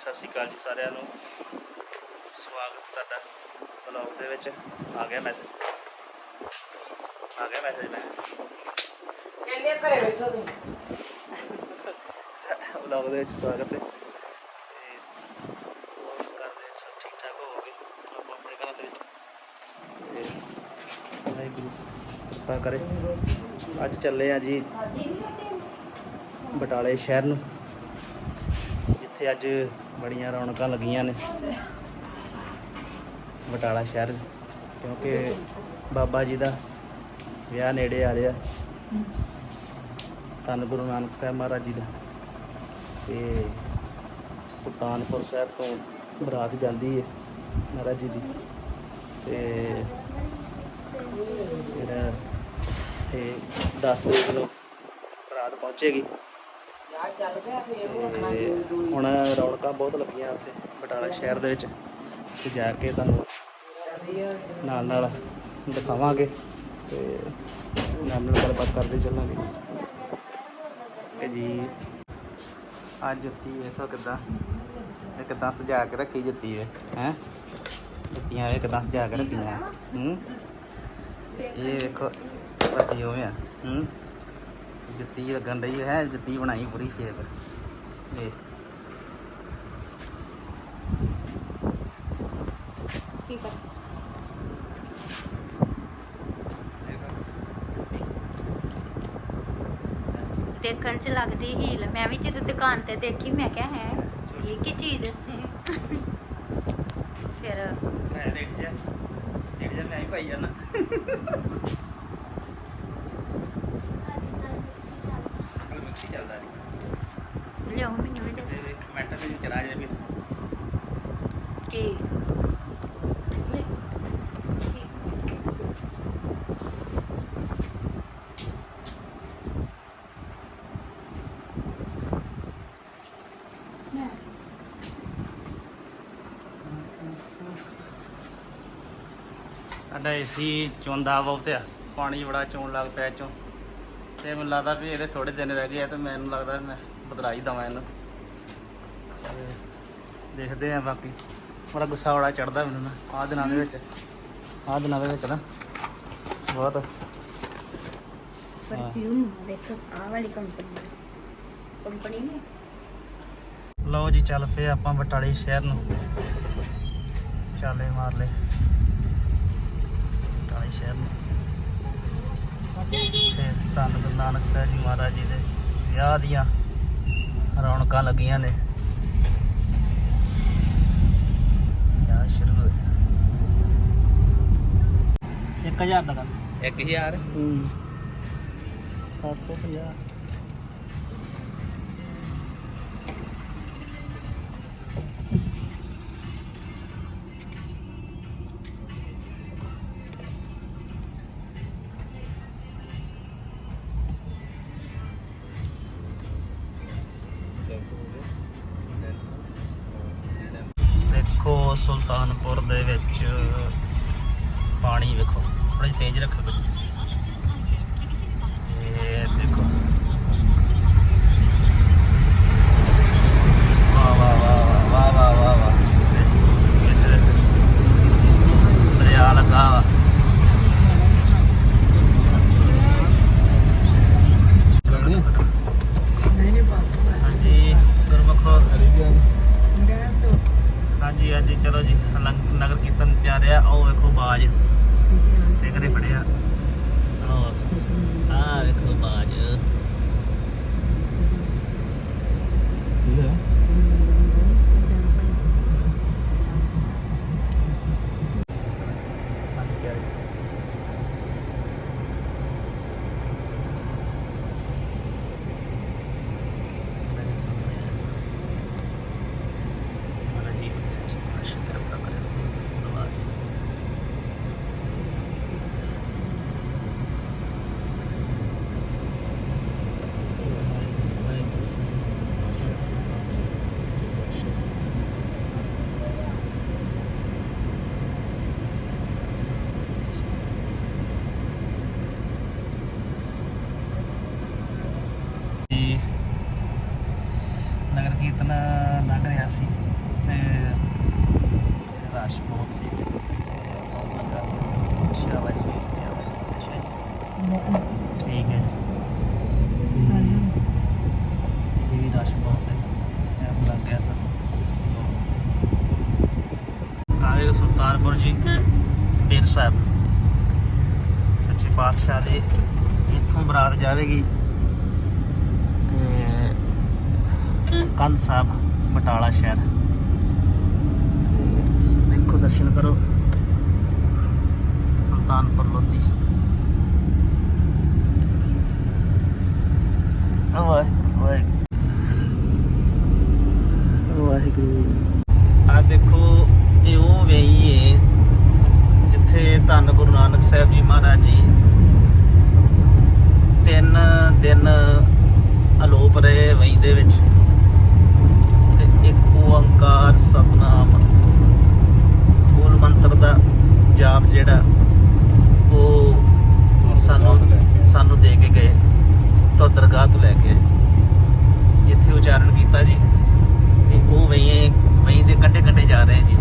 ਅਕਾਲ ਜੀ ਸਾਰਿਆਂ ਨੂੰ। ਸਵਾਗਤ ਤੁਹਾਡਾ ਬਲੌਗ ਦੇ ਵਿੱਚ। ਆ ਗਿਆ ਮੈਸੇਜ ਆ ਗਿਆ ਮੈਸੇਜ ਮੈਂ। ਕਹਿੰਦੇ ਘਰੇ ਬੈਠੋ ਤੁਸੀਂ। ਸਾਡਾ ਬਲੌਗ ਦੇ ਵਿੱਚ ਸਵਾਗਤ ਹੈ। ਤੇ ਹੋਰ ਕਰਦੇ ਹਾਂ, ਸਭ ਠੀਕ ਠਾਕ ਹੋਵੋਗੇ ਆਪਾਂ ਆਪਣੇ ਘਰਾਂ ਦੇ ਵਿੱਚ। ਤੇ ਵਾਹਿਗੁਰੂ ਕਿਰਪਾ ਕਰੇ। ਅੱਜ ਚੱਲੇ ਆ ਜੀ ਬਟਾਲੇ ਸ਼ਹਿਰ ਨੂੰ। ਜਿੱਥੇ ਅੱਜ ਬੜੀਆਂ ਰੌਣਕਾਂ ਲੱਗੀਆਂ ਨੇ। ਬਟਾਲਾ ਸ਼ਹਿਰ 'ਚ, ਕਿਉਂਕਿ ਬਾਬਾ ਜੀ ਦਾ ਵਿਆਹ ਨੇੜੇ ਆ ਰਿਹਾ। ਧੰਨ ਗੁਰੂ ਨਾਨਕ ਸਾਹਿਬ ਮਹਾਰਾਜ ਜੀ ਦਾ। ਤੇ ਸੁਲਤਾਨਪੁਰ ਸਾਹਿਬ ਤੋਂ ਬਰਾਤ ਜਾਂਦੀ ਹੈ ਮਹਾਰਾਜ ਜੀ ਦੀ। ਤੇ ਫਿਰ ਤੇ 10 ਤਰੀਕ ਨੂੰ ਬਰਾਤ ਪਹੁੰਚੇਗੀ। ਤੇ ਹੁਣ ਰੌਣਕਾਂ ਬਹੁਤ ਲੱਗੀਆਂ ਉੱਥੇ ਬਟਾਲਾ ਸ਼ਹਿਰ ਦੇ ਵਿੱਚ। ਤੇ ਜਾ ਕੇ ਤੁਹਾਨੂੰ ਨਾਲ ਨਾਲ ਦਿਖਾਵਾਂਗੇ ਤੇ ਨਾਲ ਨਾਲ ਗੱਲਬਾਤ ਕਰਦੇ ਚੱਲਾਂਗੇ। ਕਿ ਜੀ ਆ ਜੁੱਤੀ ਦੇਖੋ ਕਿਦਾਂ। ਇਹ ਕਿਦਾਂ ਸਜਾ ਕੇ ਰੱਖੀ ਜੁੱਤੀ ਹੈ ਹੈ? ਜੁੱਤੀਆਂ ਇਹ ਕਿਦਾਂ ਸਜਾ ਕੇ ਰੱਖੀਆਂ। ਹੂੰ? ਇਹ ਵੇਖੋ ਪਤੀ ਹੋਵੇ ਹੂੰ? ਜੁੱਤੀ ਲੱਗਣ ਰਹੀ ਹੈ ਜੁੱਤੀ ਬਣਾਈ ਪੂਰੀ ਸ਼ੇਪ। ਇਹ ਕੀ ਕਰ? ਦੇਖਣ ਚ ਲੱਗਦੀ ਹੀਲ। ਮੈਂ ਵੀ ਜਦੋਂ ਦੁਕਾਨ ਤੇ ਦੇਖੀ ਮੈਂ ਕਿਹਾ ਹੈ ਇਹ ਕੀ ਚੀਜ਼? ਫਿਰ ਮੈਂ ਦੇਖ ਜਾ ਦੇਖ ਜਾ ਮੈਂ ਹੀ ਪਾਈ ਜਾਣਾ ਕੱਲ ਮਿਕਸੀ ਚੱਲਦਾ ਨਹੀਂ ਲਿਓ ਮੈਨੂੰ ਵੀ ਦੇ ਤੇ ਕਮੈਂਟ ਦੇ ਵਿੱਚ ਚਲਾ ਜਾਵੇ ਵੀ ਕੀ ਸਾਡਾ ਏਸੀ ਚੋਂਦਾ ਬਹੁਤ ਆ। ਪਾਣੀ ਬੜਾ ਚੋਣ ਲੱਗ ਪਿਆ ਚੋਂ। ਤੇ ਮੈਨੂੰ ਲੱਗਦਾ ਵੀ ਇਹਦੇ ਥੋੜੇ ਦਿਨ ਰਹਿ ਗਏ ਆ ਤੇ ਮੈਨੂੰ ਲੱਗਦਾ ਮੈਂ ਬਦਲਾ ਹੀ ਦਵਾਂ ਇਹਨੂੰ। ਦੇਖਦੇ ਆ ਬਾਕੀ। ਬੜਾ ਗੁੱਸਾ ਬੜਾ ਚੜਦਾ ਮੈਨੂੰ ਨਾ। ਆਹ ਦਿਨਾਂ ਦੇ ਵਿੱਚ। ਆਹ ਦਿਨਾਂ ਦੇ ਵਿੱਚ ਨਾ। ਬਹੁਤ। ਪਰਫਿਊਮ ਦੇਖੋ ਆਹ ਵਾਲੀ ਕੰਪਨੀ ਕੰਪਨੀ ਨੇ? ਲਓ ਜੀ ਚੱਲ ਪਏ ਆਪਾਂ ਬਟਾਲੇ ਸ਼ਹਿਰ ਨੂੰ। ਚਾਲੇ ਮਾਰ ਲੈ ਬਟਾਲੇ ਸ਼ਹਿਰ ਨੂੰ। ਤੇ ਧੰਨ ਗੁਰੂ ਨਾਨਕ ਸਾਹਿਬ ਜੀ ਮਹਾਰਾਜ ਜੀ ਦੇ ਵਿਆਹ ਦੀਆਂ ਰੌਣਕਾਂ ਲੱਗੀਆਂ ਨੇ। ਵਿਆਹ ਸ਼ੁਰੂ ਹੋਇਆ। 1000 ਦਾ ਕਰ। 1000 ਹੂੰ। 750 ਸੁਲਤਾਨਪੁਰ ਦੇ ਵਿੱਚ ਪਾਣੀ ਵੇਖੋ ਬੜੀ ਤੇਜ਼ ਰੱਖੋ। ਬੱਚੇ ਪਾਤਸ਼ਾਹ ਦੇ ਇੱਥੋਂ ਬਰਾਤ ਜਾਵੇਗੀ ਤੇ ਕੰਧ ਸਾਹਿਬ ਬਟਾਲਾ ਸ਼ਹਿਰ। ਤੇ ਦੇਖੋ ਦਰਸ਼ਨ ਕਰੋ। ਸੁਲਤਾਨਪੁਰ ਲੋਧੀ। ਵਾਹਿਗੁਰੂ ਵਾਹਿਗੁਰੂ। ਵਾਹਿਗੁਰੂ। ਆ ਦੇਖੋ ਇਹ ਉਹ ਵੇਈ ਏ ਜਿੱਥੇ ਧੰਨ ਗੁਰੂ ਨਾਨਕ ਸਾਹਿਬ ਜੀ ਮਹਾਰਾਜ ਜੀ ਤਿੰਨ ਦਿਨ ਅਲੋਪ ਰਹੇ ਵਈ ਦੇ ਵਿੱਚ। ਤੇ ਇੱਕ ਓੰਕਾਰ ਸਤਨਾਮ। ਮੂਲ ਮੰਤਰ ਦਾ ਜਾਪ ਜਿਹੜਾ, ਉਹ ਸਾਨੂੰ ਸਾਨੂੰ ਦੇ ਕੇ ਗਏ। ਤੋਂ ਦਰਗਾਹ ਤੋਂ ਲੈ ਕੇ ਆਏ। ਇੱਥੇ ਉਚਾਰਨ ਕੀਤਾ ਜੀ। ਤੇ ਉਹ ਵਹੀਂ ਵਈ ਦੇ ਕੰਢੇ ਕੰਢੇ ਜਾ ਰਹੇ ਜੀ।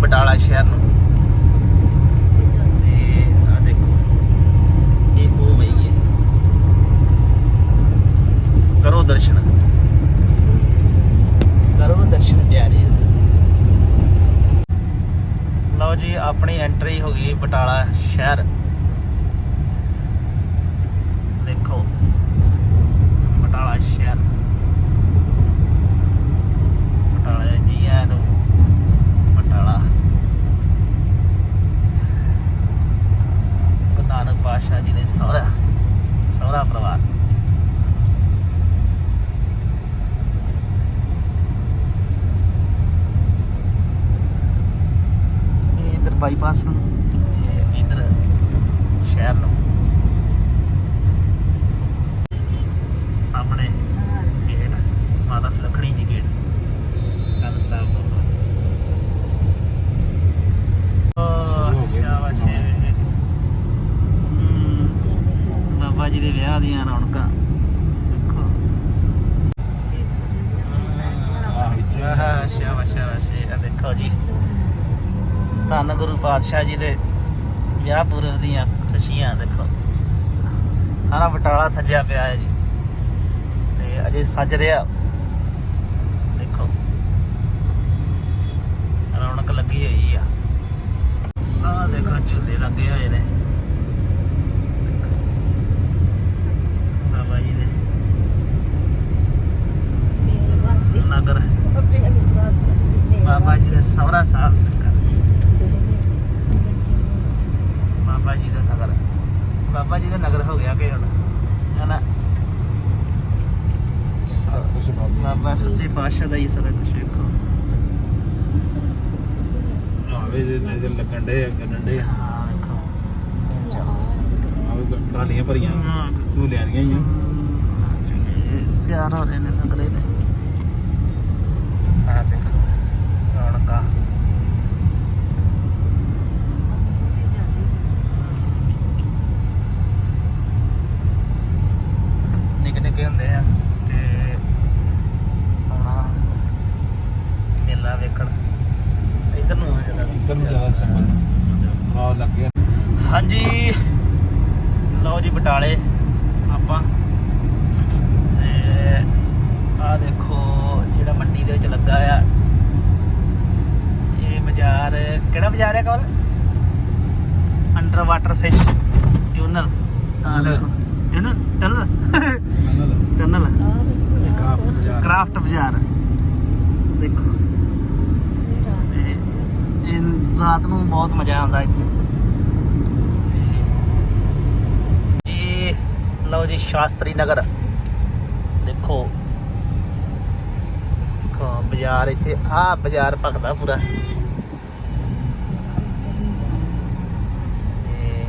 ਬਟਾਲਾ ਸ਼ਹਿਰ ਨੂੰ ਤੇ ਆ ਦੇਖੋ ਇਹ ਉਹ ਵਈ ਹੈ ਕਰੋ ਦਰਸ਼ਨ। ਕਰੋ ਦਰਸ਼ਨ ਪਿਆਰੇ ਲਓ ਜੀ, ਆਪਣੀ ਐਂਟਰੀ ਹੋ ਗਈ ਬਟਾਲਾ ਸ਼ਹਿਰ। ਦੇਖੋ, ਬਟਾਲਾ ਸ਼ਹਿਰ। ਬਟਾਲਾ ਜੀ ਆਇਆਂ ਨੂੰ, ਬਟਾਲਾ। ਗੁਰੂ ਨਾਨਕ ਪਾਤਸ਼ਾਹ ਜੀ ਦੇ ਸਹੁਰਾ ਸਹੁਰਾ ਪਰਿਵਾਰ। ਬਾਈਪਾਸ ਨੂੰ ਤੇ ਇਧਰ ਸ਼ਹਿਰ ਨੂੰ ਸਾਹਮਣੇ ਗੇਟ ਮਾਤਾ ਸੁਲੱਖਣੀ ਜੀ ਗੇਟ ਕੰਨ ਸਾਹਿਬ ਗੁਰਦੁਆਰਾ ਸਾਹਿਬ ਓ ਸ਼ਾਬਾਸ਼ ਹਮ, ਬਾਬਾ ਜੀ ਦੇ ਵਿਆਹ ਦੀਆਂ ਰੌਣਕਾਂ ਦੇਖੋ ਆਹ ਸ਼ਾਬਾਸ਼ ਸ਼ਾਬਾਸ਼ ਇਹ ਦੇਖੋ ਜੀ ਧੰਨ ਗੁਰੂ ਪਾਤਸ਼ਾਹ ਜੀ ਦੇ ਵਿਆਹ ਪੁਰਬ ਦੀਆਂ ਖੁਸ਼ੀਆਂ ਦੇਖੋ। ਸਾਰਾ ਬਟਾਲਾ ਸਜਿਆ ਪਿਆ ਹੈ ਜੀ। ਤੇ ਅਜੇ ਸੱਜ ਰਿਹਾ। ਦੇਖੋ। ਰੌਣਕ ਲੱਗੀ ਹੋਈ ਆ। ਆਹ ਦੇਖੋ ਝੂਲੇ ਲੱਗੇ ਹੋਏ ਨੇ। ਬਾਬਾ ਜੀ ਦੇ ਨਗਰ। ਬਾਬਾ ਜੀ ਦੇ ਸਹੁਰਾ ਸਾਹਿਬ ਨਗਰ ਬਾਬਾ ਜੀ ਦਾ ਨਗਰ ਬਾਬਾ ਜੀ ਦਾ ਨਗਰ ਹੋ ਗਿਆ ਕਿ ਹੁਣ ਹਨਾ? ਬਾਬਾ ਸੱਚੇ ਪਾਤਸ਼ਾਹ ਦਾ ਹੀ ਸਾਰਾ ਕੁਝ ਵੇਖੋ। ਆਵੇ ਜੇ ਨਜ਼ਰ ਲੱਗਣ ਡੇ ਗੰਨਣ ਡੇ ਹਾਂ ਵੇਖੋ। ਆਵੇ ਟਰਾਲੀਆਂ ਭਰੀਆਂ ਹਾਂ। ਤੂੰ ਲਿਆਂਦੀਆਂ ਹੀ ਚੰਗੇ। ਤਿਆਰ ਹੋ ਰਹੇ ਨੇ ਨਗਲੇ ਨੇ। ਆ ਦੇਖੋ ਰੌਣਕਾਂ ਨਿੱਕੇ ਨਿੱਕੇ ਹੁੰਦੇ ਆ ਤੇ ਆਉਣਾ ਮੇਲਾ ਵੇਖਣ ਇੱਧਰ ਨੂੰ ਆ ਜ਼ਿਆਦਾ ਇੱਧਰ ਨੂੰ ਜ਼ਿਆਦਾ ਸਿੰਬਲ ਆ ਲੱਗਿਆ ਹਾਂਜੀ ਲਓ ਜੀ ਬਟਾਲੇ ਆਪਾਂ ਤੇ ਆ ਦੇਖੋ ਜਿਹੜਾ ਮੰਡੀ ਦੇ ਵਿੱਚ ਲੱਗਾ ਆ ਇਹ ਬਾਜ਼ਾਰ ਕਿਹੜਾ ਬਾਜ਼ਾਰ ਹੈ ਕਵਲ ਅੰਡਰ ਵਾਟਰ ਫਿਸ਼ ਟਿਊਨਲ ਆ ਦੇਖੋ ਟਨਲ ਟਨਲ ਟਨਲ ਕਾਫ ਬਾਜ਼ਾਰ ਕ੍ਰਾਫਟ ਬਾਜ਼ਾਰ ਦੇਖੋ ਤੇ ਇਹ ਰਾਤ ਨੂੰ ਬਹੁਤ ਮਜ਼ਾ ਆਉਂਦਾ ਇੱਥੇ। ਜੀ, ਲਓ ਜੀ, ਸ਼ਾਸਤਰੀ ਨਗਰ। ਦੇਖੋ। ਦੇਖੋ, ਬਾਜ਼ਾਰ ਇੱਥੇ, ਆ ਬਾਜ਼ਾਰ ਭਖਦਾ ਪੂਰਾ। ਤੇ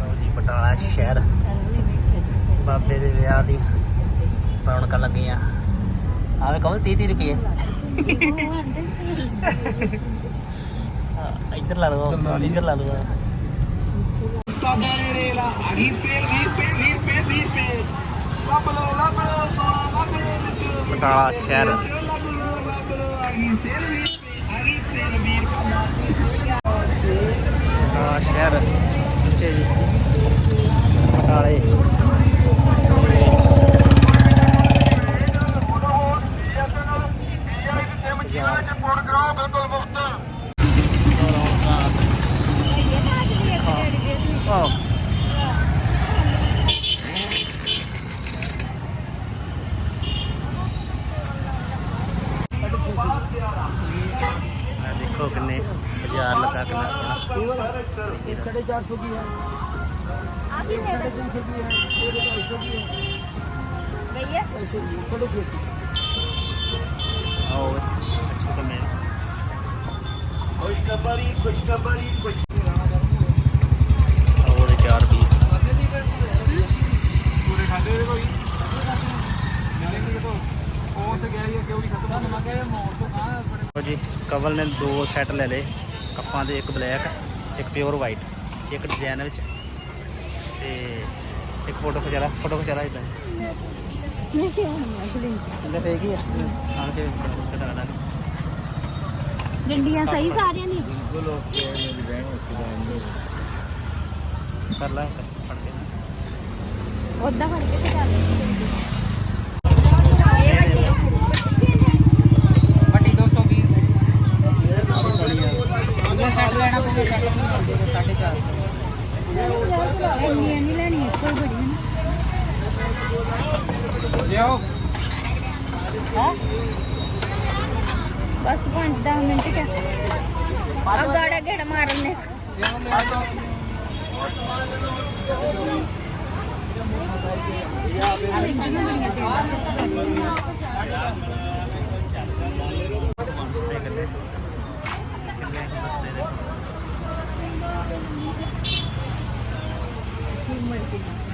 ਲਓ ਜੀ, ਬਟਾਲਾ ਸ਼ਹਿਰ। ਬਾਬੇ ਦੇ ਵਿਆਹ ਦੀ ਰੌਣਕਾਂ ਲੱਗੀਆਂ। ਆਵੇ ਕਮਲ 30 30 ਰੁਪਏ ਇੱਧਰ ਲਾ ਲਓ ਇੱਧਰ ਲਾ ਲਓ ਬਟਾਲਾ ਸ਼ਹਿਰ ਬਟਾਲਾ ਸ਼ਹਿਰ ਜੀ ਬਟਾਲੇ ਆਹ ਆ ਦੇਖੋ ਕਿੰਨੇ ਬਾਜ਼ਾਰ ਲੱਗਾ ਕਿੰਨਾ ਸੋਹਣਾ भैया ਆਓ ਅੱਛਾ ਤਾਂ ਮੈਂ। ਆਓ ਦੇ ਚਾਰ ਪੀਸ। ਪੂਰੇ ਖਾਦੇ ਦੇ ਕੋਈ? ਨਾਲੇ ਕਿ ਤੋਂ ਉਹ ਤੇ ਗਿਆ ਹੀ ਕਿ ਉਹ ਵੀ ਖਤਮ ਮੈਂ ਕਿਹਾ ਮੌਤ ਤੋਂ ਕਹਾਂ ਲਓ ਜੀ ਕਵਲ ਨੇ ਦੋ ਸੈੱਟ ਲੈ ਲਏ। ਕੱਪਾਂ ਦੇ ਇੱਕ ਬਲੈਕ ਇੱਕ ਪਿਓਰ ਵਾਈਟ ਇੱਕ ਡਿਜ਼ਾਈਨ ਵਿੱਚ। ਤੇ ਇੱਕ ਫੋਟੋ ਖਿਚਾ ਲਾ ਫੋਟੋ ਖਿਚਾ ਲਾ ਇਦਾਂ। ਲੈ ਫੇਕ ਹੀ ਆ। ਆਣ ਕੇ ਖਿਚਾ ਲਾ ਡੰਡੀਆਂ ਸਹੀ ਸਾਰਿਆਂ ਦੀ ਬਿਲਕੁਲ ਓਕੇ ਮੇਰੀ ਬਹਿਣ ਉੱਤੇ ਕਰ ਲਾ ਫੜ ਕੇ। ਉਦਾਂ ਫੜ ਕੇ ਤੇ ਚੱਲ ਵੱਡੀ 220 ਆਹ ਵੀ ਸੋਹਣੀ ਆ। ਉਹਦਾ ਸੈੱਟ ਲੈਣਾ ਪਊਗਾ ਨਹੀਂ ਮਿਲਦੇ 450 ਇੰਨੀਆਂ ਨਹੀਂ ਲੈਣੀਆਂ ਕੋਈ ਬੜੀਆਂ ਨੇ ਲਿਆਓ। ਬਸ 5-10 ਮਿੰਟ ਕੇ ਆ ਗਾੜਾ ਗੇੜ ਮਾਰਨ ਨੇ। ਮਸਤੇ ਕਿੰਨੇ ਕਿੰਨੇ ਮਸਤੇ ਦੇ? ਦੇਖੋ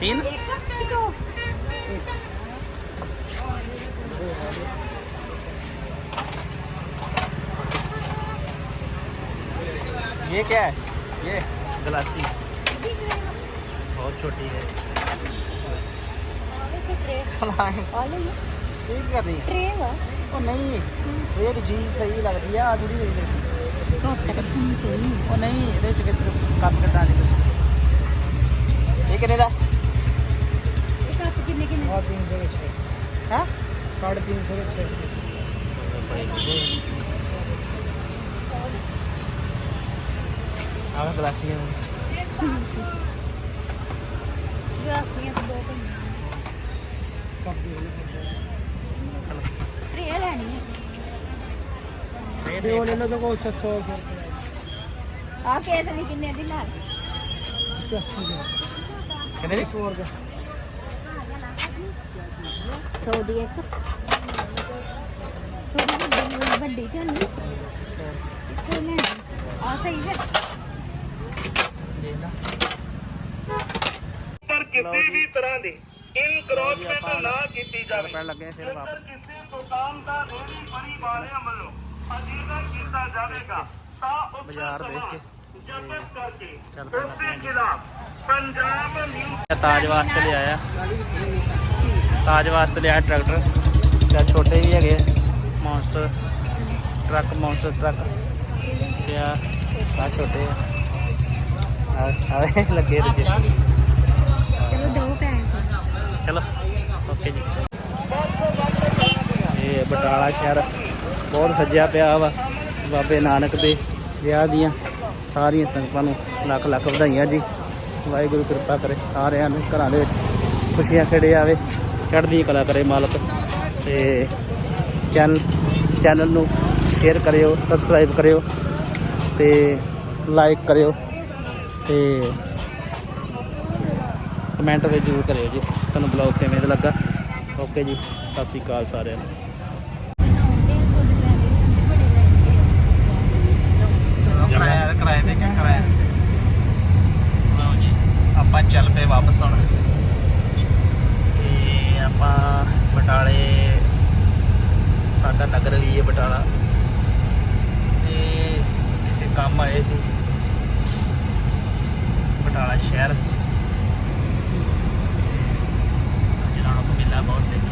तीन? ये क्या है? ये गलासी। बहुत छोटी है। ठीक कर रही है। नहीं। एक तो जी सही लग रही है आज भी ਲੱਗਦੀ ਆ ਆ ਜਿਹੜੀ ਹੋਈ ਦੇਖੀ ਘੱਟ ਰੱਖਣੀ ਸਹੀ ਉਹ ਨਹੀਂ ਇਹਦੇ ਵਿੱਚ ਕਿੱਦਾਂ- ਕੱਪ ਕਿੱਦਾਂ ਨਿਕਲ ਇਹ ਕਿੰਨੇ ਦਾ ਇਹ ਕੱਪ ਕਿੰਨੇ ਕਿੰਨੇ ਆ 300 ਵਿੱਚ ਹੈ 350 ਵਿੱਚ ਆਹ ਗਲਾਸੀਆਂ ਗਲਾਸੀਆਂ ਤੋਂ ਦੋ ਦੇ ਦੇ ਉਹ ਲੈ ਲਓ ਤਾਂ ਕੋਈ 700 ਆ ਕੇ ਤੇ ਕਿੰਨੇ ਦੀ ਨਾਲ? 80 ਦੇ। ਕਿੰਨੇ ਦੀ? 100 ਰੁਪਏ। 100 ਦੀ ਇੱਕ। ਥੋੜੀ ਵੱਡੀ ਵੱਡੀ ਤੇ ਨਹੀਂ ਇੱਕੋ ਲੈਣੀ ਆ ਸਹੀ ਹੈ। ਦੇਖ ਲਾ ਪਰ ਕਿਸੇ ਵੀ ਤਰ੍ਹਾਂ ਦੀ ਇਨਕਰੋਚਮੈਂਟ ਨਾ ਕੀਤੀ ਜਾਵੇ। ਪੈਣ ਲੱਗੇ ਫਿਰ ਵਾਪਸ। ਕਿਸੇ ਦੁਕਾਨਦਾਰ ਰੇਹੜੀ ਫੜੀ ਵਾਲਿਆਂ ਵੱਲੋਂ ਅਜਿਹਾ ਕੀਤਾ ਜਾਵੇਗਾ ਤਾਂ ਉਸ ਬਾਜ਼ਾਰ ਦੇਖ ਕੇ। ਚੱਲ ਪੈਣਾ ਤਾਜ ਵਾਸਤੇ ਲਿਆਇਆ। ਤਾਜ ਵਾਸਤੇ ਲਿਆਇਆ ਟਰੈਕਟਰ। ਤੇ ਛੋਟੇ ਵੀ ਹੈਗੇ ਮੌਨਸਟਰ ਟਰੱਕ ਮੌਨਸਟਰ ਟਰੱਕ ਤੇ ਆ ਆ ਛੋਟੇ ਆ। ਆ ਆ ਲੱਗੇ ਦੂਜੇ। ਚਲੋ ਦੋ ਪੈਸੇ ਚਲੋ ਓਕੇ ਜੀ। ਇਹ ਬਟਾਲਾ ਸ਼ਹਿਰ। ਬਹੁਤ ਸੱਜਿਆ ਪਿਆ ਵਾ ਬਾਬੇ ਨਾਨਕ ਦੇ ਵਿਆਹ ਦੀਆਂ। ਸਾਰੀਆਂ ਸੰਗਤਾਂ ਨੂੰ ਲੱਖ ਲੱਖ ਵਧਾਈਆਂ ਜੀ। ਵਾਹਿਗੁਰੂ ਕਿਰਪਾ ਕਰੇ ਸਾਰਿਆਂ ਨੂੰ, ਘਰਾਂ ਦੇ ਵਿੱਚ ਖੁਸ਼ੀਆਂ ਖੇੜੇ ਆਵੇ, ਚੜ੍ਹਦੀ ਕਲਾ ਕਰੇ ਮਾਲਕ। ਤੇ ਚੈਨਲ ਚੈਨਲ ਨੂੰ ਸ਼ੇਅਰ ਕਰਿਓ ਸਬਸਕ੍ਰਾਈਬ ਕਰਿਓ ਤੇ ਲਾਈਕ ਕਰਿਓ ਤੇ ਕਮੈਂਟ ਵਿੱਚ ਜ਼ਰੂਰ ਕਰਿਓ ਜੀ। ਤੁਹਾਨੂੰ ਬਲੌਗ ਕਿਵੇਂ ਦਾ ਲੱਗਾ? ਓਕੇ ਜੀ, ਸਤਿ ਸ਼੍ਰੀ ਅਕਾਲ ਸਾਰਿਆਂ ਨੂੰ ਕਿਰਾਇਆ ਕਿਰਾਏ ਤੇ ਕਿਆ ਕਿਰਾਇਆ ਲਓ ਜੀ ਆਪਾਂ ਚੱਲ ਪਏ ਵਾਪਸ ਹੁਣ। ਤੇ ਆਪਾਂ ਬਟਾਲੇ, ਸਾਡਾ ਨਗਰ ਵੀ ਹੈ ਬਟਾਲਾ। ਤੇ ਕਿਸੇ ਕੰਮ ਆਏ ਸੀ। ਬਟਾਲਾ ਸ਼ਹਿਰ ਵਿੱਚ। ਜਿਹਨਾਂ ਨੂੰ ਮੇਲਾ ਬਹੁਤ ਦੇਖਿਆ।